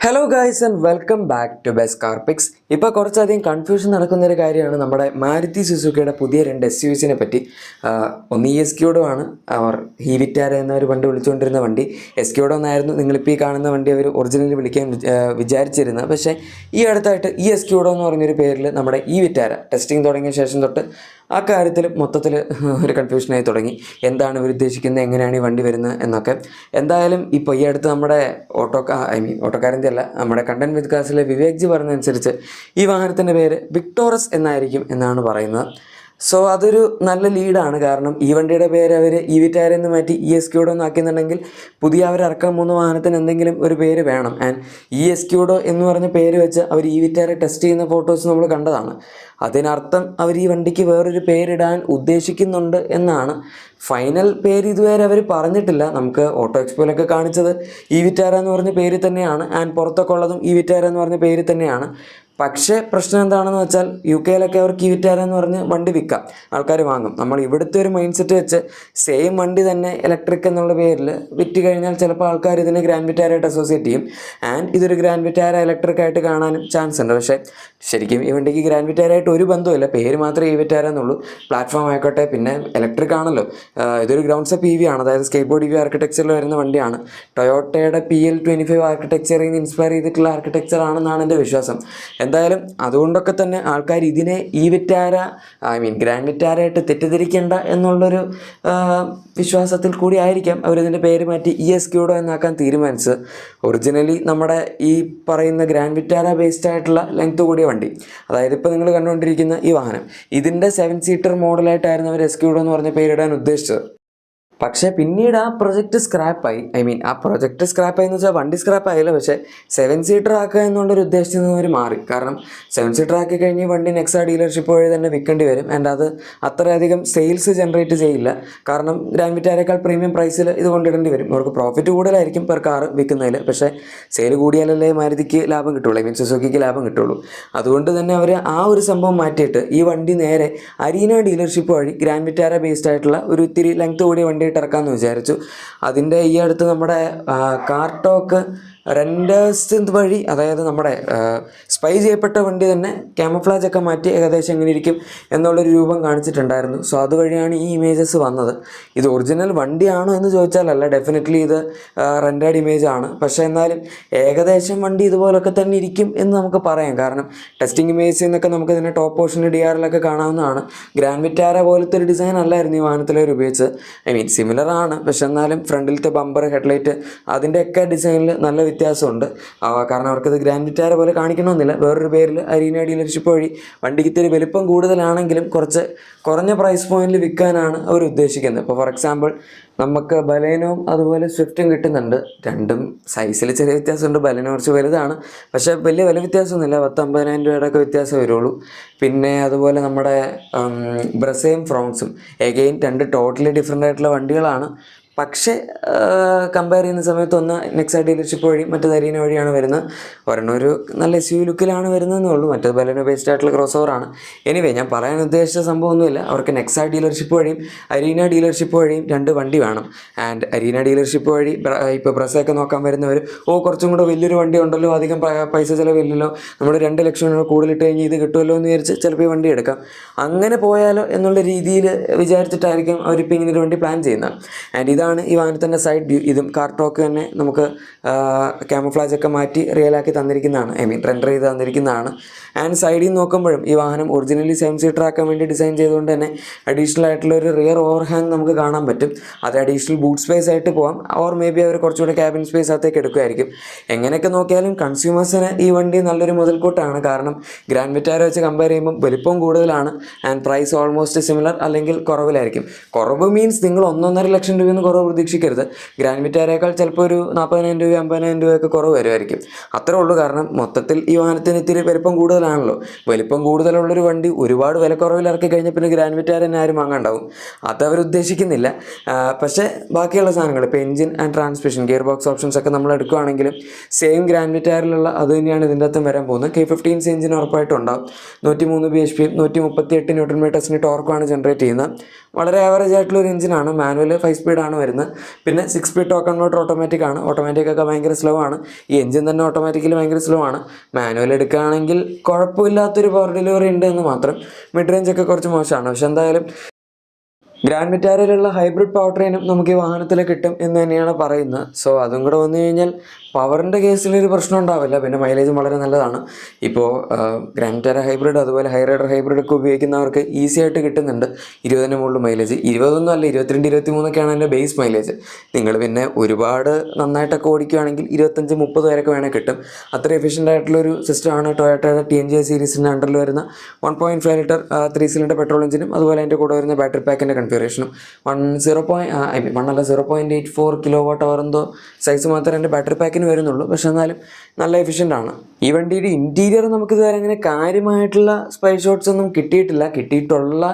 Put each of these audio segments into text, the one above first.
Hello guys and welcome back to best car picks ഇപ്പോൾ കുറച്ചധികം confusion നടക്കുന്ന ഒരു കാര്യമാണ് നമ്മുടെ മാരുതി സുസുക്കിയുടെ പുതിയ രണ്ട് എസ് യു എസിനെ പറ്റി. ഒന്ന് ഇ എസ് ക്യൂഡോ ആണ്. അവർ ഹീവിറ്റാര എന്ന ഒരു വണ്ടി വിളിച്ചുകൊണ്ടിരുന്ന വണ്ടി. എസ് ക്യൂഡോ എന്നായിരുന്നു. നിങ്ങളിപ്പോൾ ഈ കാണുന്ന വണ്ടി അവർ ഒറിജിനലി വിളിക്കാൻ വിച- വിചാരിച്ചിരുന്നത്. പക്ഷേ ഈ അടുത്തായിട്ട് ഇ എസ് ക്യൂഡോ എന്ന് പറഞ്ഞൊരു പേരിൽ നമ്മുടെ ഇ വിറ്റാര ടെസ്റ്റിംഗ് തുടങ്ങിയ ശേഷം തൊട്ട് ആ കാര്യത്തിൽ മൊത്തത്തിൽ ഒരു കൺഫ്യൂഷനായി തുടങ്ങി. എന്താണ് ഇവർ ഉദ്ദേശിക്കുന്നത്? എങ്ങനെയാണ് ഈ വണ്ടി വരുന്നത് എന്നൊക്കെ. എന്തായാലും ഇപ്പോൾ ഈ അടുത്ത് നമ്മുടെ ഓട്ടോക്കാ ഐ മീൻ ഓട്ടോക്കാരന്റെ അല്ല നമ്മുടെ കണ്ടൻ വിദ്കാസിലെ കാസിലെ വിവേക് ജി പറഞ്ഞതനുസരിച്ച് ഈ വാഹനത്തിന്റെ പേര് വിക്ടോറസ് എന്നായിരിക്കും എന്നാണ് പറയുന്നത്. സോ അതൊരു നല്ല ലീഡാണ് കാരണം ഈ വണ്ടിയുടെ പേര് അവർ ഇ വിറ്റാരിൽ നിന്ന് മാറ്റി ഇ എസ് ക്യൂഡോ എന്നാക്കിയെന്നുണ്ടെങ്കിൽ പുതിയ അവർ ഇറക്കാൻ പോകുന്ന വാഹനത്തിന് എന്തെങ്കിലും ഒരു പേര് വേണം. ആൻഡ് ഇ എസ് ക്യൂഡോ എന്ന് പറഞ്ഞ പേര് വെച്ച് അവർ ഇ വിറ്റാരെ ടെസ്റ്റ് ചെയ്യുന്ന ഫോട്ടോസ് നമ്മൾ കണ്ടതാണ്. അതിനർത്ഥം അവർ ഈ വണ്ടിക്ക് വേറൊരു പേരിടാൻ ഉദ്ദേശിക്കുന്നുണ്ട് എന്നാണ് ഫൈനൽ പേര് ഇതുവരെ അവർ പറഞ്ഞിട്ടില്ല. നമുക്ക് ഓട്ടോ എക്സ്പോയിലൊക്കെ കാണിച്ചത് ഇ വിറ്റാര എന്ന് പറഞ്ഞ പേരിൽ തന്നെയാണ്. ആൻഡ് പുറത്തൊക്കെ ഉള്ളതും ഇ വിറ്റാര എന്ന് പറഞ്ഞ പേരിൽ തന്നെയാണ്. പക്ഷേ പ്രശ്നം എന്താണെന്ന് വെച്ചാൽ യു കെയിലൊക്കെ അവർക്ക് ഈ വിറ്റാര എന്ന് പറഞ്ഞ് വണ്ടി വിൽക്കാം. ആൾക്കാർ വാങ്ങും. നമ്മൾ ഇവിടുത്തെ ഒരു മൈൻഡ് സെറ്റ് വെച്ച് സെയിം വണ്ടി തന്നെ ഇലക്ട്രിക് എന്നുള്ള പേരിൽ വിറ്റ് കഴിഞ്ഞാൽ ചിലപ്പോൾ ആൾക്കാർ ഇതിനെ ഗ്രാൻഡ് വിറ്റാരായിട്ട് അസോസിയേറ്റ് ചെയ്യും. ആൻഡ് ഇതൊരു ഗ്രാൻഡ് വിറ്റാര ഇലക്ട്രിക് ആയിട്ട് കാണാനും ചാൻസ് ഉണ്ട്. പക്ഷേ ശരിക്കും ഈ വണ്ടിക്ക് ഗ്രാൻഡ് വിറ്റാരായിട്ട് ഒരു ബന്ധമില്ല പേര് മാത്രമേ ഈ വിറ്റാര എന്നുള്ളൂ. പ്ലാറ്റ്ഫോം ആയിക്കോട്ടെ പിന്നെ ഇലക്ട്രിക് ആണല്ലോ. ഇതൊരു ഗ്രൗണ്ട്സ് ഇ വി ആണ്. അതായത് സ്കേറ്റ് ബോർഡ് ഇ വി ആർക്കിടെക്ചറിൽ വരുന്ന വണ്ടിയാണ്. ടൊയോട്ടയുടെ പി എൽ ട്വന്റി ഫൈവ് ആർക്കിടെക്ചറിൽ നിന്ന് ഇൻസ്പയർ ചെയ്തിട്ടുള്ള ആർക്കിടെക്ചർ ആണെന്നാണ് എന്റെ വിശ്വാസം. എന്തായാലും അതുകൊണ്ടൊക്കെ തന്നെ ആൾക്കാർ ഇതിനെ ഈ വിറ്റാര ഐ മീൻ ഗ്രാൻഡ് വിറ്റാരായിട്ട് തെറ്റിദ്ധരിക്കേണ്ട എന്നുള്ളൊരു വിശ്വാസത്തിൽ കൂടി ആയിരിക്കാം അവരിതിന്റെ പേര് മാറ്റി ഇ എസ് ക്യൂഡോ എന്നാക്കാൻ തീരുമാനിച്ചത്. ഒറിജിനലി നമ്മുടെ ഈ പറയുന്ന ഗ്രാൻഡ് വിറ്റാര ബേസ്ഡ് ആയിട്ടുള്ള ലെങ്ത് കൂടിയ വണ്ടി. അതായത് ഇപ്പോൾ നിങ്ങൾ കണ്ടുകൊണ്ടിരിക്കുന്ന ഈ വാഹനം. ഇതിന്റെ സെവൻ സീറ്റർ മോഡലായിട്ടായിരുന്നു അവർ എസ് ക്യൂഡോ എന്ന് പറഞ്ഞ പേരിടാൻ ഉദ്ദേശിച്ചത്. അറിയിച്ചത് പക്ഷേ പിന്നീട് ആ പ്രൊജക്റ്റ് സ്ക്രാപ്പായി ഐ മീൻ ആ പ്രൊജക്റ്റ് സ്ക്രാപ്പായി എന്ന് വെച്ചാൽ വണ്ടി സ്ക്രാപ്പ് ആയില്ല. പക്ഷേ സെവൻ സീറ്റർ ആക്കുക എന്നുള്ളൊരു ഉദ്ദേശത്തിൽ നിന്ന് അവർ മാറി. കാരണം സെവൻ സീറ്റർ ആക്കി കഴിഞ്ഞ് വണ്ടി നെക്സാ ഡീലർഷിപ്പ് വഴി തന്നെ വിൽക്കേണ്ടി വരും. ആൻഡ് അത് അത്രയധികം സെയിൽസ് ജനറേറ്റ് ചെയ്യില്ല. കാരണം ഗ്രാൻഡ് വിറ്റാരേക്കാൾ പ്രീമിയം പ്രൈസിൽ ഇത് കൊണ്ടിടേണ്ടി വരും. അവർക്ക് പ്രോഫിറ്റ് കൂടുതലായിരിക്കും പെർ കാർ വിൽക്കുന്നതിൽ. പക്ഷേ സെയിൽ കൂടിയാലല്ലേ മാരുതിക്ക് ലാഭം കിട്ടുള്ളൂ. ഐ മീൻ സുസുക്കിക്ക് ലാഭം കിട്ടുള്ളൂ. അതുകൊണ്ട് തന്നെ അവർ ആ ഒരു സംഭവം മാറ്റിയിട്ട് ഈ വണ്ടി നേരെ അരീന ഡീലർഷിപ്പ് വഴി ഗ്രാൻഡ് വിറ്റാര ബേസ്ഡ് ആയിട്ടുള്ള ഒരു ഇത്തിരി ലെങ്ത് കൂടിയ വണ്ടിയായിട്ട് ഇറക്കാമെന്ന് വിചാരിച്ചു. അതിന്റെ ഈ അടുത്ത് നമ്മുടെ കാർട്ടോക്ക് റെൻഡേഴ്സ് വഴി? അതായത് നമ്മുടെ സ്പൈ ചെയ്യപ്പെട്ട വണ്ടി തന്നെ ക്യാമഫ്ലാജ് ഒക്കെ മാറ്റി ഏകദേശം എങ്ങനെ ഇരിക്കും എന്നുള്ളൊരു രൂപം കാണിച്ചിട്ടുണ്ടായിരുന്നു. സോ അതുവഴിയാണ് ഈ ഇമേജസ് വന്നത്. ഇത് ഒറിജിനൽ വണ്ടിയാണോ എന്ന് ചോദിച്ചാലല്ല ഡെഫിനറ്റ്ലി ഇത് റെൻഡേഡ് ഇമേജ് ആണ്. പക്ഷേ എന്നാലും ഏകദേശം വണ്ടി ഇതുപോലൊക്കെ തന്നെ ഇരിക്കും എന്ന് നമുക്ക് പറയാം. കാരണം ടെസ്റ്റിംഗ് ഇമേജ് എന്നൊക്കെ നമുക്ക് ഇതിനെ ടോപ്പ് പോർഷനിൽ ഡി ആറിലൊക്കെ കാണാവുന്നതാണ്. ഗ്രാൻഡ് വിറ്റാര പോലത്തെ ഒരു ഡിസൈൻ അല്ലായിരുന്നു ഈ വാഹനത്തിൽ അവർ ഉപയോഗിച്ചത്. ഐ മീൻ സിമിലർ ആണ്. പക്ഷെ എന്നാലും ഫ്രണ്ടിലത്തെ ബമ്പർ ഹെഡ്ലൈറ്റ് അതിന്റെയൊക്കെ ഡിസൈനിൽ നല്ല വ്യത്യാസമുണ്ട്. കാരണം അവർക്കത് ഗ്രാൻഡ് ടയർ പോലെ കാണിക്കണമെന്നില്ല. വേറൊരു പേരിൽ അരീന ഡീലർഷിപ്പ് വഴി വണ്ടിക്ക് ഇത്തിരി വലിപ്പം കൂടുതലാണെങ്കിലും കുറച്ച് കുറഞ്ഞ പ്രൈസ് പോയിന്റിൽ വിൽക്കാനാണ് അവർ ഉദ്ദേശിക്കുന്നത്. ഇപ്പോൾ ഫോർ എക്സാമ്പിൾ നമുക്ക് ബലേനോവും അതുപോലെ സ്വിഫ്റ്റും കിട്ടുന്നുണ്ട്. രണ്ടും സൈസിൽ ചെറിയ വ്യത്യാസമുണ്ട്. ബലേനോ കുറച്ച് വലുതാണ്. പക്ഷേ വലിയ വില വ്യത്യാസമൊന്നുമില്ല. പത്ത് അമ്പതിനായിരം രൂപയുടെ ഒക്കെ വ്യത്യാസം വരുള്ളൂ. പിന്നെ അതുപോലെ നമ്മുടെ ബ്രസയും ഫ്രോൺസും എഗെയിൻ രണ്ട് ടോട്ടലി ഡിഫറെന്റ് ആയിട്ടുള്ള വണ്ടികളാണ്. പക്ഷേ കമ്പയർ ചെയ്യുന്ന സമയത്ത് ഒന്ന് നെക്സ ഡീലർഷിപ്പ് വഴി മറ്റേത് അരീന വഴിയാണ് വരുന്നത്. ഒരെണ്ണം ഒരു നല്ല എസ് യു ലുക്കിലാണ് വരുന്നതെന്നേ ഉള്ളൂ. മറ്റേത് ബലനോ ബേസ്ഡ് ആയിട്ടുള്ള ക്രോസ് ഓവറാണ് എനിവേ ഞാൻ പറയാൻ ഉദ്ദേശിച്ച സംഭവമൊന്നുമില്ല. അവർക്ക് നെക്സ ഡീലർഷിപ്പ് വഴിയും അരീന ഡീലർഷിപ്പ് വഴിയും രണ്ട് വണ്ടി വേണം. ആൻഡ് അരീന ഡീലർഷിപ്പ് വഴി ഇപ്പോൾ പ്രസ്സൊക്കെ നോക്കാൻ വരുന്നവർ ഓ കുറച്ചും കൂടെ വലിയൊരു വണ്ടി ഉണ്ടല്ലോ അധികം പൈസ ചിലവില്ലല്ലോ നമ്മൾ രണ്ട് ലക്ഷം രൂപ കൂടുതലിട്ട് കഴിഞ്ഞ് ഇത് കിട്ടുമല്ലോ എന്ന് വിചാരിച്ച് ചിലപ്പോൾ ഈ വണ്ടി എടുക്കാം. അങ്ങനെ പോയാലോ എന്നുള്ള രീതിയിൽ വിചാരിച്ചിട്ടായിരിക്കും അവരിപ്പോൾ ഇങ്ങനെ വണ്ടി പ്ലാൻ ചെയ്യുന്നത്. ആൻഡ് ഇതാണ് ഈ വാഹനത്തിന്റെ സൈഡ് വ്യൂ ഇതും കാർട്ടോക്ക് തന്നെ നമുക്ക് ക്യാമഫ്ലാജ് ഒക്കെ മാറ്റി റിയലാക്കി തന്നിരിക്കുന്നതാണ്. ഐ മീൻ റെൻഡർ ചെയ്ത് തന്നിരിക്കുന്നതാണ്. ആൻഡ് സൈഡിൽ നോക്കുമ്പോഴും ഈ വാഹനം ഒറിജിനലി സെവൻ സീറ്റർ ആക്കാൻ വേണ്ടി ഡിസൈൻ ചെയ്തുകൊണ്ട് തന്നെ അഡീഷണൽ ആയിട്ടുള്ള ഒരു റിയർ ഓവർ ഹാങ് നമുക്ക് കാണാൻ പറ്റും. അത് അഡീഷണൽ ബൂട്ട് സ്പേസ് ആയിട്ട് പോകാം ഓർ മേ ബി അവർ കുറച്ചുകൂടെ ക്യാബിൻ സ്പേസ് അകത്തേക്ക് എടുക്കുമായിരിക്കും. എങ്ങനെയൊക്കെ നോക്കിയാലും കൺസ്യൂമേഴ്സിന് ഈ വണ്ടി നല്ലൊരു മുതൽക്കൂട്ടാണ്. കാരണം ഗ്രാൻഡ് വിറ്റാര വെച്ച് കമ്പയർ ചെയ്യുമ്പോൾ വലിപ്പം കൂടുതലാണ്. ആൻഡ് പ്രൈസ് ഓൾമോസ്റ്റ് സിമിലർ അല്ലെങ്കിൽ കുറവിലായിരിക്കും. കുറവ് മീൻസ് നിങ്ങൾ ഒന്നൊന്നര ലക്ഷം രൂപയെന്ന് കുറവ് പ്രതീക്ഷിക്കരുത്. ഗ്രാൻഡ് വിറ്റാരേക്കാൾ ചിലപ്പോൾ ഒരു നാൽപ്പതിനായിരം രൂപ അമ്പതിനായിരം രൂപയൊക്കെ കുറവ് വരുമായിരിക്കും. അത്രേ ഉള്ളൂ കാരണം മൊത്തത്തിൽ ഈ വാഹനത്തിന് ഇത്തിരി വലിപ്പം കൂടുതലാണല്ലോ. വലിപ്പം കൂടുതലുള്ളൊരു വണ്ടി ഒരുപാട് വിലക്കുറവിൽ ഇറക്കി കഴിഞ്ഞാൽ പിന്നെ ഗ്രാൻഡ് വിറ്റാര തന്നെ ആരും വാങ്ങാണ്ടാവും. അത് അവർ ഉദ്ദേശിക്കുന്നില്ല. പക്ഷേ ബാക്കിയുള്ള സാധനങ്ങൾ ഇപ്പോൾ engine and transmission gear box options ഒക്കെ നമ്മൾ എടുക്കുകയാണെങ്കിലും സെയിം ഗ്രാൻഡ് വിറ്റാറിലുള്ള അത് തന്നെയാണ് ഇതിന്റെ അകത്തും വരാൻ പോകുന്നത്. കെ ഫിഫ്റ്റീൻസ് എഞ്ചിൻ ഉറപ്പായിട്ടും ഉണ്ടാവും. നൂറ്റി മൂന്ന് ബി എച്ച് പിയും നൂറ്റി മുപ്പത്തി എട്ട് ന്യൂട്രൺ മീറ്റേഴ്സിന് ടോർക്കുമാണ് ജനറേറ്റ് ചെയ്യുന്നത്. വളരെ ആവറേജ് ആയിട്ടുള്ള ഒരു എഞ്ചിനാണ് മാനുവൽ ഫൈവ് സ്പീഡാണ് വരുന്നത്. പിന്നെ സിക്സ് സ്പീഡ് ടോക്കൺ കൺവേർട്ടർ ഓട്ടോമാറ്റിക് ആണ്. ഓട്ടോമാറ്റിക് ഒക്കെ ഭയങ്കര സ്ലോ ആണ്. ഈ എഞ്ചിൻ തന്നെ ഓട്ടോമാറ്റിക്കലി ഭയങ്കര സ്ലോ ആണ്. മാനുവൽ എടുക്കുകയാണെങ്കിൽ കുഴപ്പമില്ലാത്തൊരു പവർ ഡെലിവറി ഉണ്ട് എന്ന് മാത്രം മിഡ് റേഞ്ച് ഒക്കെ കുറച്ച് മോശമാണ്. പക്ഷെ എന്തായാലും ഗ്രാൻഡ് വിറ്റാരയിലുള്ള ഹൈബ്രിഡ് പവർ ട്രെയിനും നമുക്ക് ഈ വാഹനത്തിൽ കിട്ടും എന്ന് തന്നെയാണ് പറയുന്നത്. സോ അതും കൂടെ വന്നു കഴിഞ്ഞാൽ പവറിന്റെ കേസിൽ ഒരു പ്രശ്നം ഉണ്ടാവില്ല. പിന്നെ മൈലേജും വളരെ നല്ലതാണ്. ഇപ്പോൾ ഗ്രാൻഡ് വിറ്റാര ഹൈബ്രിഡ് അതുപോലെ ഹൈറൈഡർ ഹൈബ്രിഡ് ഒക്കെ ഉപയോഗിക്കുന്നവർക്ക് ഈസി ആയിട്ട് കിട്ടുന്നുണ്ട്. ഇരുപതിന് മുകളിൽ മൈലേജ് ഇരുപതൊന്നും അല്ല ഇരുപത്തിരണ്ട് ഇരുപത്തി മൂന്നൊക്കെയാണ് അതിന്റെ ബേസ് മൈലേജ് നിങ്ങൾ പിന്നെ ഒരുപാട് നന്നായിട്ടൊക്കെ ഓടിക്കുകയാണെങ്കിൽ ഇരുപത്തഞ്ച് മുപ്പത് വരെയൊക്കെ വേണേൽ കിട്ടും. അത്ര എഫിഷ്യന്റ് ആയിട്ടുള്ളൊരു സിസ്റ്റമാണ് ടൊയോട്ടയുടെ ടി എൻ ജി സീരീസിന്റെ അണ്ടറിൽ വരുന്ന one point five litre three cylinder petrol എഞ്ചിനും അതുപോലെ അതിന്റെ കൂടെ വരുന്ന ബാറ്ററി പാക്കിന്റെ കൺഫിഗറേഷനും one zero point I mean one അല്ല zero point eight four kilo watt hour എന്തോ സൈസ് മാത്രമേ എന്റെ ബാറ്ററി പാക്കിന് വരുന്നുള്ളൂ. പക്ഷേ എന്നാലും നല്ല എഫിഷ്യന്റ് ആണ്. ഈ വണ്ടിയുടെ ഇന്റീരിയർ നമുക്ക് ഇതുവരെ അങ്ങനെ കാര്യമായിട്ടുള്ള സ്പൈ ഷോട്ട്സ് ഒന്നും കിട്ടിയിട്ടില്ല. കിട്ടിയിട്ടുള്ള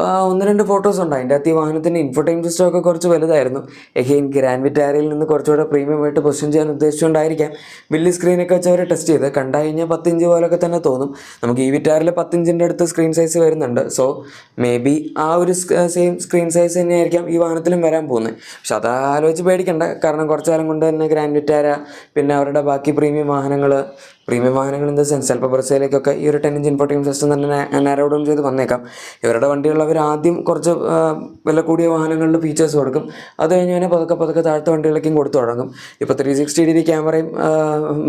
ഒന്ന് രണ്ട് ഫോട്ടോസ് ഉണ്ട്. അതിന്റെ അകത്ത് ഈ വാഹനത്തിന്റെ ഇൻഫോടൈം സിസ്റ്റം ഒക്കെ കുറച്ച് വലുതായിരുന്നു. എഗെയിൻ ഗ്രാൻഡ് വിറ്റാരയിൽ നിന്ന് കുറച്ചുകൂടെ പ്രീമിയം ആയിട്ട് പൊസിഷൻ ചെയ്യാൻ ഉദ്ദേശിച്ചുകൊണ്ടായിരിക്കാം. വലിയ സ്ക്രീനൊക്കെ വെച്ച് അവർ ടെസ്റ്റ് ചെയ്ത്. കണ്ടു കഴിഞ്ഞാൽ പത്തിഞ്ച് പോലൊക്കെ തന്നെ തോന്നും. നമുക്ക് ഈ വിറ്റാറിൽ പത്തിഞ്ചിന്റെ അടുത്ത് സ്ക്രീൻ സൈസ് വരുന്നുണ്ട്. സോ മേ ബി ആ ഒരു സെയിം സ്ക്രീൻ സൈസ് തന്നെയായിരിക്കാം ഈ വാഹനത്തിലും വരാൻ പോകുന്നത്. പക്ഷെ അത് ആലോചിച്ച് പേടിക്കണ്ട. കാരണം കുറച്ചു കാലം കൊണ്ട് തന്നെ ഗ്രാൻഡ് വിറ്റാര പിന്നെ അവരുടെ ബാക്കി പ്രീമിയം വാഹനങ്ങൾ പ്രീമിയം വാഹനങ്ങൾ ഇൻ ദ സെൻസ് ചിലപ്പോൾ ബ്രസയിലേക്കൊക്കെ ഈ ഒരു ടെൻ ഇഞ്ച് ഇൻഫോർട്ടീം സിസ്റ്റം തന്നെ നാരോ ഡൗൺ ചെയ്ത് വന്നേക്കാം. ഇവരുടെ വണ്ടിയുള്ളവർ ആദ്യം കുറച്ച് വില കൂടിയ വാഹനങ്ങളിൽ ഫീച്ചേഴ്സ് കൊടുക്കും. അത് കഴിഞ്ഞ് കഴിഞ്ഞാൽ പതുക്കെ പതുക്കെ താഴത്തെ വണ്ടികളിലേക്കും കൊടുത്തു തുടങ്ങും. ഇപ്പോൾ ത്രീ സിക്സ്റ്റി ഡിഗ്രി ക്യാമറയും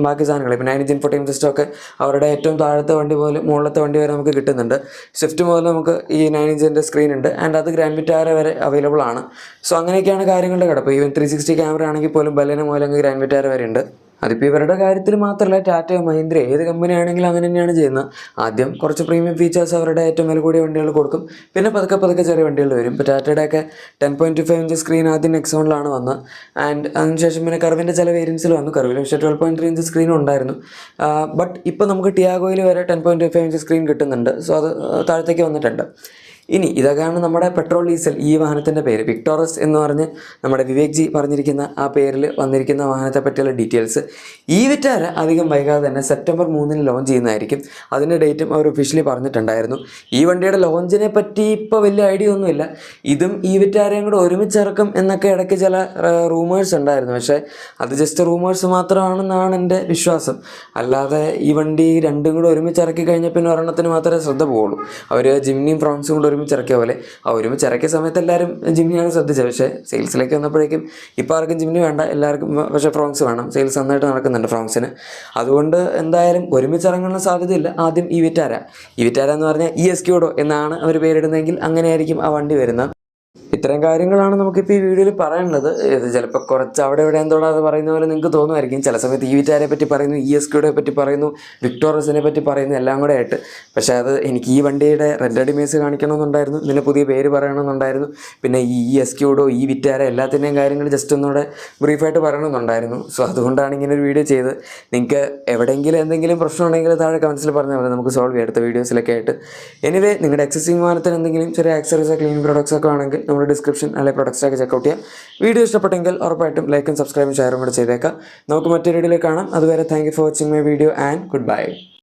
ബാക്കി സാധനങ്ങൾ ഇപ്പോൾ നയൻ ഇഞ്ച് ഇൻഫോർട്ടീം സിസ്റ്റം ഒക്കെ അവരുടെ ഏറ്റവും താഴത്തെ വണ്ടി പോലെ മുകളിലത്തെ വണ്ടി വരെ നമുക്ക് കിട്ടുന്നുണ്ട്. സ്വിഫ്റ്റ് മുതൽ നമുക്ക് ഈ നയൻ ഇഞ്ചിന്റെ സ്ക്രീൻ ഉണ്ട്. ആൻഡ് അത് ഗ്രാൻഡ് വിറ്റാര വരെ അവൈലബിൾ ആണ്. സോ അങ്ങനെയൊക്കെയാണ് കാര്യങ്ങളുടെ കിടപ്പ്. ഈവൻ ത്രീ സിക്സ്റ്റി ക്യാമറ ആണെങ്കിൽ പോലും ബലന മുതൽ ഗ്രാൻഡ് വിറ്റാര വരെ ഉണ്ട്. അതിപ്പോൾ ഇവരുടെ കാര്യത്തിൽ മാത്രമല്ല ടാറ്റ മഹീന്ദ്ര ഏത് കമ്പനി ആണെങ്കിലും അങ്ങനെ തന്നെയാണ് ചെയ്യുന്നത്. ആദ്യം കുറച്ച് പ്രീമിയം ഫീച്ചേഴ്സ് അവരുടെ ഏറ്റവും വില കൂടിയ വണ്ടികൾ കൊടുക്കും. പിന്നെ പതുക്കെ പതുക്കെ ചെറിയ വണ്ടികൾ വരും. ഇപ്പോൾ ടാറ്റയുടെയൊക്കെ ten point five inch screen ആദ്യം നെക്സോണിലാണ് വന്നത്. ആൻഡ് അതിനുശേഷം പിന്നെ കർവിന്റെ ചില വേരിയൻസിൽ വന്നു. കർവിൽ പക്ഷേ twelve point three inch screen ഉണ്ടായിരുന്നു. ബട്ട് ഇപ്പോൾ നമുക്ക് ടിയാഗോയിൽ വരെ ten point five inch screen കിട്ടുന്നുണ്ട്. സോ അത് താഴത്തേക്ക് വന്നിട്ടുണ്ട്. ഇനി ഇതൊക്കെയാണ് നമ്മുടെ പെട്രോൾ ഡീസൽ ഈ വാഹനത്തിന്റെ പേര്. വിക്ടോറസ് എന്ന് പറഞ്ഞ് നമ്മുടെ വിവേക് ജി പറഞ്ഞിരിക്കുന്ന ആ പേരിൽ വന്നിരിക്കുന്ന വാഹനത്തെ പറ്റിയുള്ള ഡീറ്റെയിൽസ്. ഈ വിറ്റാര അധികം വൈകാതെ തന്നെ സെപ്റ്റംബർ മൂന്നിന് ലോഞ്ച് ചെയ്യുന്നതായിരിക്കും. അതിന്റെ ഡേറ്റും അവർ ഒഫീഷ്യലി പറഞ്ഞിട്ടുണ്ടായിരുന്നു. ഈ വണ്ടിയുടെ ലോഞ്ചിനെ പറ്റി ഇപ്പോൾ വലിയ ഐഡിയ ഒന്നുമില്ല. ഇതും ഈ വിറ്റാരയും കൂടെ ഒരുമിച്ചിറക്കും എന്നൊക്കെ ഇടയ്ക്ക് ചില റൂമേഴ്സ് ഉണ്ടായിരുന്നു. പക്ഷേ അത് ജസ്റ്റ് റൂമേഴ്സ് മാത്രമാണെന്നാണ് എന്റെ വിശ്വാസം. അല്ലാതെ ഈ വണ്ടി രണ്ടും കൂടെ ഒരുമിച്ചിറക്കി കഴിഞ്ഞാൽ പിന്നെ ഒരെണ്ണത്തിന് മാത്രമേ ശ്രദ്ധ പോകുള്ളൂ അവർ ജിമ്മിയും ഫ്രോൺസും കൂടെ ഒരുമിച്ചിറക്കിയ പോലെ. ആ ഒരുമിച്ച് ഇറക്കിയ സമയത്ത് എല്ലാവരും ജിമ്മിനെയാണ് ശ്രദ്ധിച്ചത് പക്ഷേ സെയിൽസിലേക്ക് വന്നപ്പോഴേക്കും ഇപ്പോൾ ആർക്കും ജിമ്മിന് വേണ്ട. എല്ലാവർക്കും പക്ഷേ ഫ്രോങ്സ് വേണം. സെയിൽസ് നന്നായിട്ട് നടക്കുന്നുണ്ട് ഫ്രോങ്സിന്. അതുകൊണ്ട് എന്തായാലും ഒരുമിച്ച് ഇറങ്ങാനുള്ള സാധ്യതയില്ല. ആദ്യം ഈ വിറ്റാര. ഈ വിറ്റാര എന്ന് പറഞ്ഞാൽ ഇ എസ് ക്യൂഡോ എന്നാണ് അവർ പേരിടുന്നതെങ്കിൽ അങ്ങനെയായിരിക്കും ആ വണ്ടി വരുന്നത്. ഇത്തരം കാര്യങ്ങളാണ് നമുക്കിപ്പോൾ ഈ വീഡിയോയിൽ പറയാനുള്ളത്. ഇത് ചിലപ്പോൾ കുറച്ച് അവിടെ ഇവിടെ അത് പറയുന്ന പോലെ നിങ്ങൾക്ക് തോന്നുമായിരിക്കും. ചില സമയത്ത് ഈ വിറ്റാരെ പറ്റി പറയുന്നു ഇ എസ് ക്യൂടെ പറ്റി പറയുന്നു വിക്ടോറസിനെ പറ്റി പറയുന്നു എല്ലാം കൂടെ ആയിട്ട്. പക്ഷേ അത് എനിക്ക് ഈ വണ്ടിയുടെ റെഡ് അഡിമേസ് കാണിക്കണമെന്നുണ്ടായിരുന്നു. ഇതിന്റെ പുതിയ പേര് പറയണമെന്നുണ്ടായിരുന്നു. പിന്നെ ഈ ഇ എസ് ക്യൂഡോ ഈ വിറ്റാര എല്ലാത്തിന്റെയും കാര്യങ്ങൾ ജസ്റ്റ് ഒന്നുകൂടെ ബ്രീഫായിട്ട് പറയണമെന്നുണ്ടായിരുന്നു. സോ അതുകൊണ്ടാണ് ഇങ്ങനെ ഒരു വീഡിയോ ചെയ്ത് നിങ്ങൾക്ക് എവിടെയെങ്കിലും എന്തെങ്കിലും പ്രശ്നം ഉണ്ടെങ്കിൽ താഴെ കമൻസിൽ പറഞ്ഞാൽ മതി. നമുക്ക് സോൾവ് ചെയ്യാം അടുത്ത വീഡിയോസിലൊക്കെ ആയിട്ട്. എനിവേ നിങ്ങളുടെ എക്സസിംഗ് വിമാനത്തിന് എന്തെങ്കിലും ചെറിയ ആക്സറീസോ ക്ലീനിങ് ഒക്കെ ആണെങ്കിൽ നമ്മുടെ ഡിസ്ക്രിപ്ഷൻ അല്ലെങ്കിൽ പ്രൊഡക്ട്സൊക്കെ ചെക്കൗട്ട് ചെയ്യാം. വീഡിയോ ഇഷ്ടപ്പെട്ടെങ്കിൽ ഉറപ്പായിട്ടും ലൈക്കും സബ്സ്ക്രൈബും ഷെയറും കൂടെ ചെയ്തേക്കാം. നമുക്ക് മറ്റൊരു വീഡിയോയിൽ കാണാം. അതുവരെ thank for watching my video and goodbye